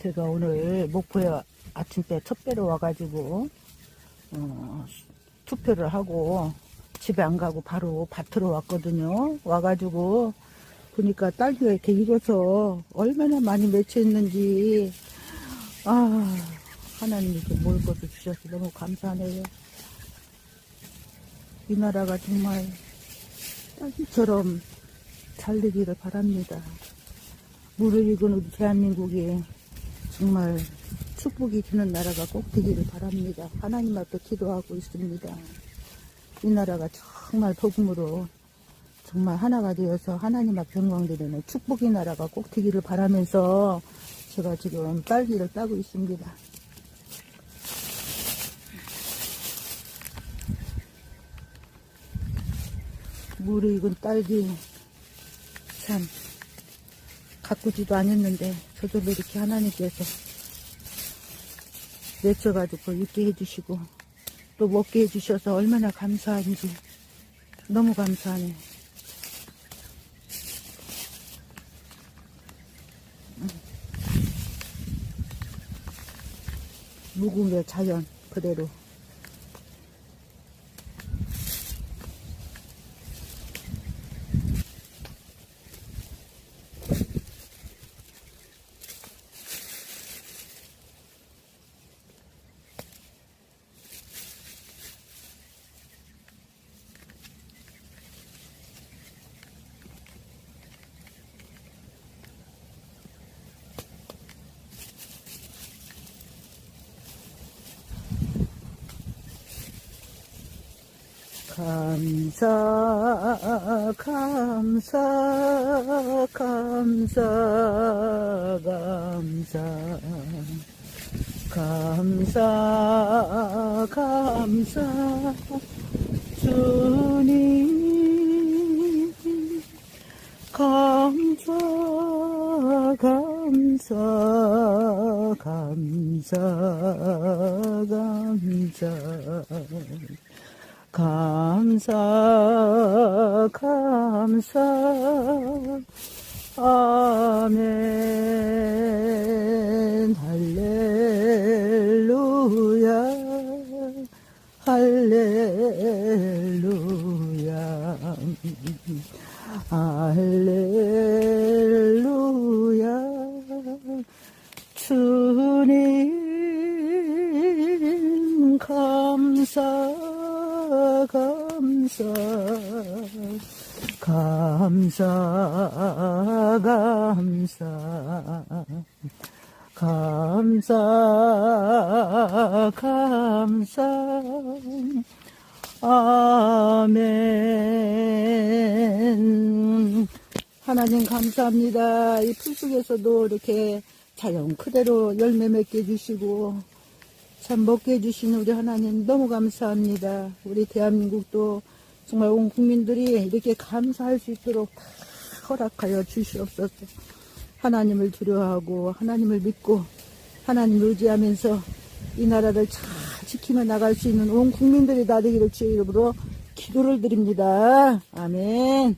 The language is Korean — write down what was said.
제가 오늘 목포에 아침때 첫 배로 와가지고 어, 투표를 하고 집에 안 가고 바로 밭으로 왔거든요. 와가지고 보니까 딸기가 이렇게 익어서 얼마나 많이 맺혀 있는지 아 하나님이 이렇게 먹을 것을 주셔서 너무 감사하네요. 이 나라가 정말 딸기처럼 잘 되기를 바랍니다. 물을 익은 우리 대한민국이 정말 축복이 주는 나라가 꼭 되기를 바랍니다. 하나님 앞에 기도하고 있습니다. 이 나라가 정말 복음으로 정말 하나가 되어서 하나님 앞 영광 드리는 축복의 나라가 꼭 되기를 바라면서 제가 지금 딸기를 따고 있습니다. 물에 익은 딸기 참 가꾸지도 않았는데 저절로 이렇게 하나님께서 맺혀가지고 있게 해주시고 또 먹게 해주셔서 얼마나 감사한지 너무 감사하네. 무궁의 자연 그대로 감사 감사 감사. 감사 감사. 감사 주님 감사 감사 감사 감사 감사 감사. 아멘. 할렐루야. 할렐루야. 할렐루야. 주님 감사 감사 감사 감사 감사 감사 아멘 하나님 감사합니다. 이풀 속에서도 이렇게 자연 그대로 열매 맺게 해주시고 참 먹게 해주신 우리 하나님 너무 감사합니다. 우리 대한민국도 정말 온 국민들이 이렇게 감사할 수 있도록 다 허락하여 주시옵소서. 하나님을 두려워하고 하나님을 믿고 하나님을 의지하면서 이 나라를 잘 지키며 나갈 수 있는 온 국민들이 다 되기를 주의 이름으로 기도를 드립니다. 아멘.